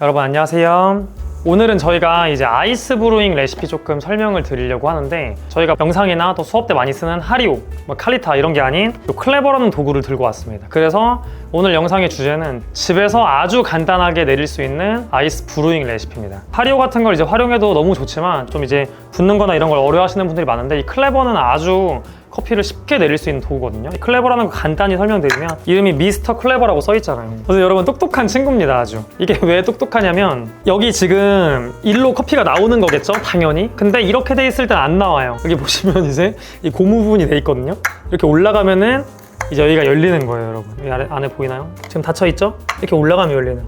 여러분 안녕하세요. 오늘은 저희가 이제 아이스 브루잉 레시피 조금 설명을 드리려고 하는데 저희가 영상이나 또 수업 때 많이 쓰는 하리오, 뭐 칼리타 이런 게 아닌 요 클레버라는 도구를 들고 왔습니다. 그래서 오늘 영상의 주제는 집에서 아주 간단하게 내릴 수 있는 아이스 브루잉 레시피입니다. 하리오 같은 걸 이제 활용해도 너무 좋지만 좀 이제 붓는 거나 이런 걸 어려워하시는 분들이 많은데 이 클레버는 아주 커피를 쉽게 내릴 수 있는 도구거든요. 이 클레버라는 거 간단히 설명드리면 이름이 미스터 클레버라고 써 있잖아요. 그래서 여러분 똑똑한 친구입니다, 아주. 이게 왜 똑똑하냐면 여기 지금 일로 커피가 나오는 거겠죠, 당연히. 근데 이렇게 돼 있을 땐 안 나와요. 여기 보시면 이제 이 고무 부분이 돼 있거든요. 이렇게 올라가면은 이제 여기가 열리는 거예요, 여러분. 여기 아래, 안에 보이나요? 지금 닫혀 있죠? 이렇게 올라가면 열리는.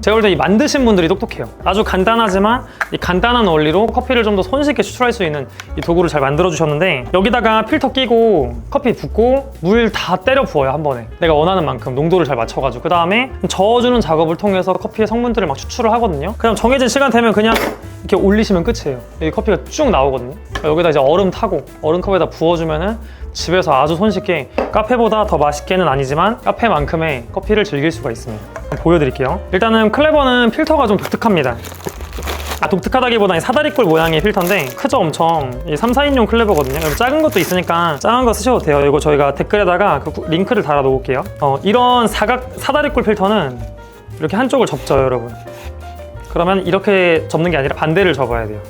제가 볼 때 이 만드신 분들이 똑똑해요. 아주 간단하지만 이 간단한 원리로 커피를 좀 더 손쉽게 추출할 수 있는 이 도구를 잘 만들어 주셨는데 여기다가 필터 끼고 커피 붓고 물 다 때려 부어요 한 번에 내가 원하는 만큼 농도를 잘 맞춰가지고 그 다음에 저어주는 작업을 통해서 커피의 성분들을 막 추출을 하거든요. 그냥 정해진 시간 되면 그냥 이렇게 올리시면 끝이에요. 여기 커피가 쭉 나오거든요. 여기다 이제 얼음 타고 얼음 컵에다 부어주면은 집에서 아주 손쉽게 카페보다 더 맛있게는 아니지만 카페만큼의 커피를 즐길 수가 있습니다. 보여드릴게요. 일단은 클레버는 필터가 좀 독특합니다. 아, 독특하다기보다는 사다리꼴 모양의 필터인데 크죠 엄청. 이 3, 4인용 클레버거든요. 작은 것도 있으니까 작은 거 쓰셔도 돼요. 이거 저희가 댓글에다가 그 구- 링크를 달아 놓을게요. 어, 이런 사각 사다리꼴 필터는 이렇게 한쪽을 접져요 여러분. 그러면 이렇게 접는 게 아니라 반대를 접어야 돼요.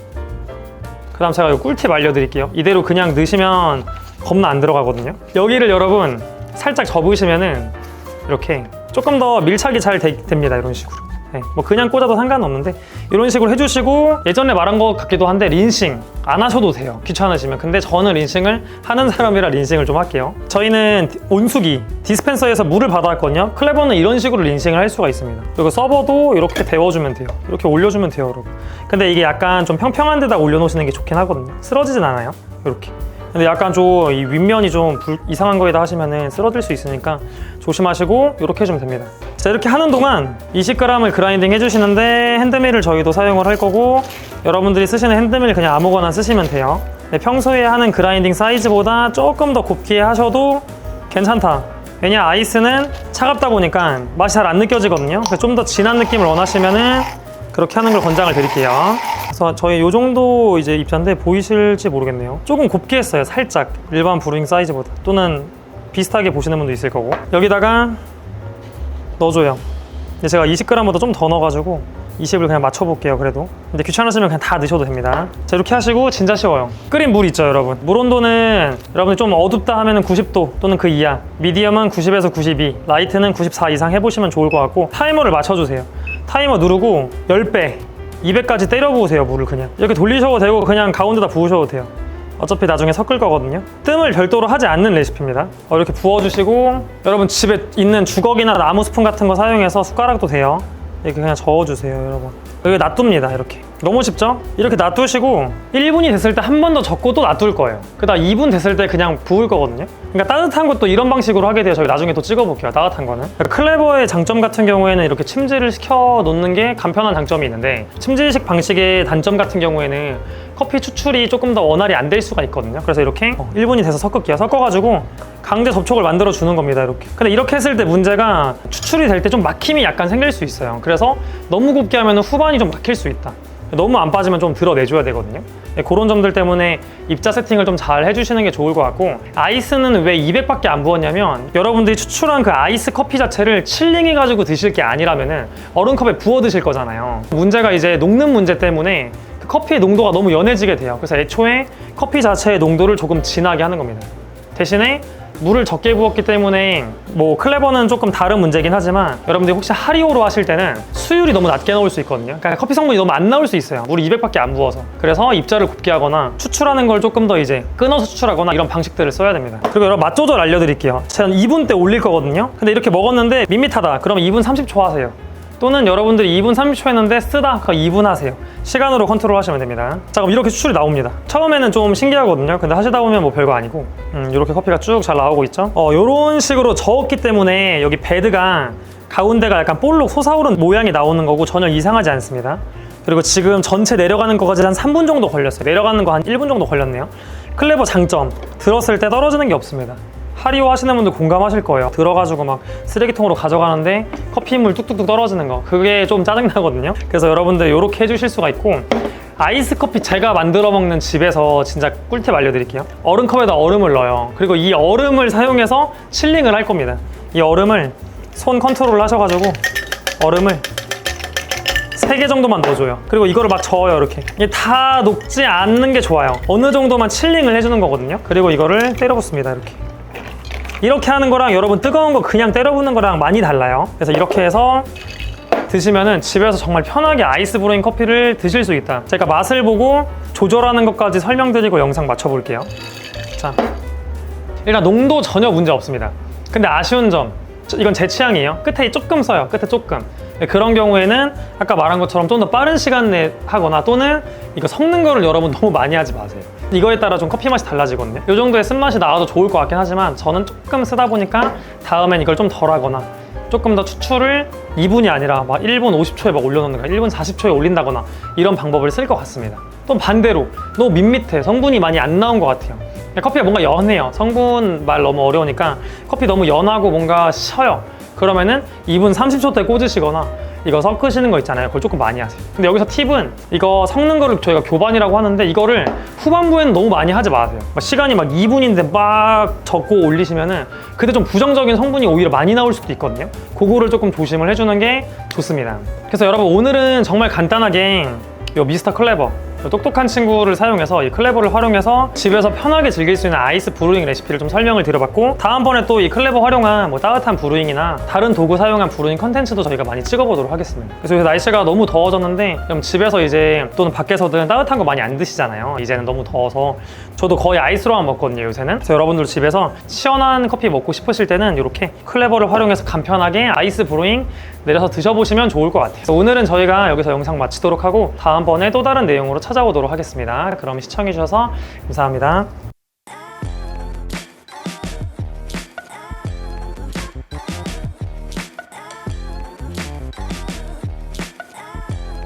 그 다음 제가 이 꿀팁 알려드릴게요. 이대로 그냥 넣으시면 겁나 안 들어가거든요. 여기를 여러분 살짝 접으시면은 이렇게 조금 더 밀착이 잘 되- 됩니다 이런 식으로. 네, 뭐 그냥 꽂아도 상관없는데 이런 식으로 해주시고 예전에 말한 것 같기도 한데 린싱 안 하셔도 돼요. 귀찮으시면. 근데 저는 린싱을 하는 사람이라 린싱을 좀 할게요. 저희는 온수기 디스펜서에서 물을 받아왔거든요. 클레버는 이런 식으로 린싱을 할 수가 있습니다. 그리고 서버도 이렇게 데워주면 돼요. 이렇게 올려주면 돼요 여러분. 근데 이게 약간 좀 평평한 데다 올려놓으시는 게 좋긴 하거든요. 쓰러지진 않아요 이렇게. 근데 약간 좀 이 윗면이 좀 불- 이상한 거에다 하시면은 쓰러질 수 있으니까 조심하시고 이렇게 해주면 됩니다. 자 이렇게 하는 동안 20g을 그라인딩 해주시는데 핸드밀을 저희도 사용을 할 거고 여러분들이 쓰시는 핸드밀 그냥 아무거나 쓰시면 돼요. 네, 평소에 하는 그라인딩 사이즈보다 조금 더 곱게 하셔도 괜찮다. 왜냐 아이스는 차갑다 보니까 맛이 잘 안 느껴지거든요. 좀 더 진한 느낌을 원하시면은 그렇게 하는 걸 권장을 드릴게요. 그래서 저희 요 정도 이제 입자인데 보이실지 모르겠네요. 조금 곱게 했어요. 살짝 일반 브루잉 사이즈보다 또는 비슷하게 보시는 분도 있을 거고 여기다가 넣어줘요. 근데 제가 20g보다 좀 더 넣어가지고 20을 그냥 맞춰볼게요. 그래도 근데 귀찮으시면 그냥 다 넣으셔도 됩니다. 자 이렇게 하시고 진짜 쉬워요. 끓인 물 있죠, 여러분. 물 온도는 여러분이 좀 어둡다 하면 은 90도 또는 그 이하, 미디엄은 90에서 92, 라이트는 94 이상 해보시면 좋을 것 같고 타이머를 맞춰주세요. 타이머 누르고 10배, 200까지 때려 부으세요 물을 그냥 이렇게 돌리셔도 되고 그냥 가운데다 부으셔도 돼요. 어차피 나중에 섞을 거거든요. 뜸을 별도로 하지 않는 레시피입니다. 어, 이렇게 부어주시고 여러분 집에 있는 주걱이나 나무 스푼 같은 거 사용해서 숟가락도 돼요. 이렇게 그냥 저어주세요, 여러분. 여기 놔둡니다, 이렇게. 너무 쉽죠? 이렇게 놔두시고 1분이 됐을 때 한 번 더 적고 또 놔둘 거예요. 그다음 2분 됐을 때 그냥 부을 거거든요. 그러니까 따뜻한 것도 이런 방식으로 하게 돼요. 저희 나중에 또 찍어볼게요. 따뜻한 거는. 그러니까 클레버의 장점 같은 경우에는 이렇게 침지를 시켜 놓는 게 간편한 장점이 있는데 침지식 방식의 단점 같은 경우에는 커피 추출이 조금 더 원활히 안 될 수가 있거든요. 그래서 이렇게 어, 1분이 돼서 섞을게요. 섞어가지고 강제 접촉을 만들어 주는 겁니다. 이렇게. 근데 이렇게 했을 때 문제가 추출이 될 때 좀 막힘이 약간 생길 수 있어요. 그래서 너무 곱게 하면 후반이 좀 막힐 수 있다. 너무 안 빠지면 좀 드러내줘야 되거든요. 네, 그런 점들 때문에 입자 세팅을 좀 잘 해주시는 게 좋을 것 같고 아이스는 왜 200밖에 안 부었냐면 여러분들이 추출한 그 아이스 커피 자체를 칠링해 가지고 드실 게 아니라면은 얼음컵에 부어 드실 거잖아요. 문제가 이제 녹는 문제 때문에 그 커피의 농도가 너무 연해지게 돼요. 그래서 애초에 커피 자체의 농도를 조금 진하게 하는 겁니다. 대신에 물을 적게 부었기 때문에 뭐 클레버는 조금 다른 문제긴 하지만 여러분들이 혹시 하리오로 하실 때는 수율이 너무 낮게 나올 수 있거든요. 그러니까 커피 성분이 너무 안 나올 수 있어요. 물이 200밖에 안 부어서. 그래서 입자를 곱게 하거나 추출하는 걸 조금 더 이제 끊어서 추출하거나 이런 방식들을 써야 됩니다. 그리고 여러분 맛 조절 알려드릴게요. 제가 2분 때 올릴 거거든요. 근데 이렇게 먹었는데 밋밋하다. 그러면 2분 30초 하세요. 또는 여러분들이 2분 30초 했는데 쓰다 그럼 2분 하세요. 시간으로 컨트롤 하시면 됩니다. 자 그럼 이렇게 추출이 나옵니다. 처음에는 좀 신기하거든요. 근데 하시다 보면 뭐 별거 아니고. 음, 이렇게 커피가 쭉 잘 나오고 있죠? 어, 이런 식으로 저었기 때문에 여기 베드가 가운데가 약간 볼록 솟아오른 모양이 나오는 거고 전혀 이상하지 않습니다. 그리고 지금 전체 내려가는 거까지 한 3분 정도 걸렸어요. 내려가는 거 한 1분 정도 걸렸네요. 클레버 장점. 들었을 때 떨어지는 게 없습니다 하리오 하시는 분들 공감하실 거예요. 들어가지고 막 쓰레기통으로 가져가는데 커피물 뚝뚝뚝 떨어지는 거. 그게 좀 짜증나거든요. 그래서 여러분들 이렇게 해주실 수가 있고 아이스 커피 제가 만들어 먹는 집에서 진짜 꿀팁 알려드릴게요. 얼음컵에다 얼음을 넣어요. 그리고 이 얼음을 사용해서 칠링을 할 겁니다. 이 얼음을 손 컨트롤 하셔가지고 얼음을 세개 정도만 넣어줘요. 그리고 이거를 막 저어요, 이렇게. 이게 다 녹지 않는 게 좋아요. 어느 정도만 칠링을 해주는 거거든요. 그리고 이거를 때려 붓습니다, 이렇게. 이렇게 하는 거랑 여러분 뜨거운 거 그냥 때려붓는 거랑 많이 달라요. 그래서 이렇게 해서 드시면은 집에서 정말 편하게 아이스 브로잉 커피를 드실 수 있다. 제가 맛을 보고 조절하는 것까지 설명드리고 영상 맞춰볼게요. 자, 일단 농도 전혀 문제 없습니다. 근데 아쉬운 점, 저- 이건 제 취향이에요. 끝에 조금 써요. 끝에 조금. 네, 그런 경우에는 아까 말한 것처럼 좀 더 빠른 시간 내에 하거나 또는 이거 섞는 거를 여러분 너무 많이 하지 마세요. 이거에 따라 좀 커피 맛이 달라지거든요. 이 정도의 쓴맛이 나와도 좋을 것 같긴 하지만 저는 조금 쓰다 보니까 다음엔 이걸 좀 덜 하거나 조금 더 추출을 2분이 아니라 막 1분 50초에 막 올려놓는가 1분 40초에 올린다거나 이런 방법을 쓸 것 같습니다. 또 반대로 너무 밋밋해 성분이 많이 안 나온 것 같아요. 커피가 뭔가 연해요. 성분 말 너무 어려우니까 커피 너무 연하고 뭔가 쉬어요. 그러면은 2분 30초 때 꽂으시거나 이거 섞으시는 거 있잖아요. 그걸 조금 많이 하세요. 근데 여기서 팁은 이거 섞는 거를 저희가 교반이라고 하는데 이거를 후반부에는 너무 많이 하지 마세요. 막 시간이 막 2분인데 막 적고 올리시면은 그때 좀 부정적인 성분이 오히려 많이 나올 수도 있거든요. 그거를 조금 조심을 해주는 게 좋습니다. 그래서 여러분 오늘은 정말 간단하게 이 미스터 클레버 이 똑똑한 친구를 사용해서 이 클레버를 활용해서 집에서 편하게 즐길 수 있는 아이스 브루잉 레시피를 좀 설명을 드려봤고 다음번에 또 이 클레버 활용한 뭐 따뜻한 브루잉이나 다른 도구 사용한 브루잉 컨텐츠도 저희가 많이 찍어보도록 하겠습니다. 그래서 날씨가 너무 더워졌는데 그럼 집에서 이제 또는 밖에서든 따뜻한 거 많이 안 드시잖아요. 이제는 너무 더워서 저도 거의 아이스로만 먹거든요 요새는. 그래서 여러분들 집에서 시원한 커피 먹고 싶으실 때는 이렇게 클레버를 활용해서 간편하게 아이스 브루잉 내려서 드셔보시면 좋을 것 같아요. 오늘은 저희가 여기서 영상 마치도록 하고 다음번에 또 다른 내용으로 찾아오도록 하겠습니다. 그럼 시청해주셔서 감사합니다.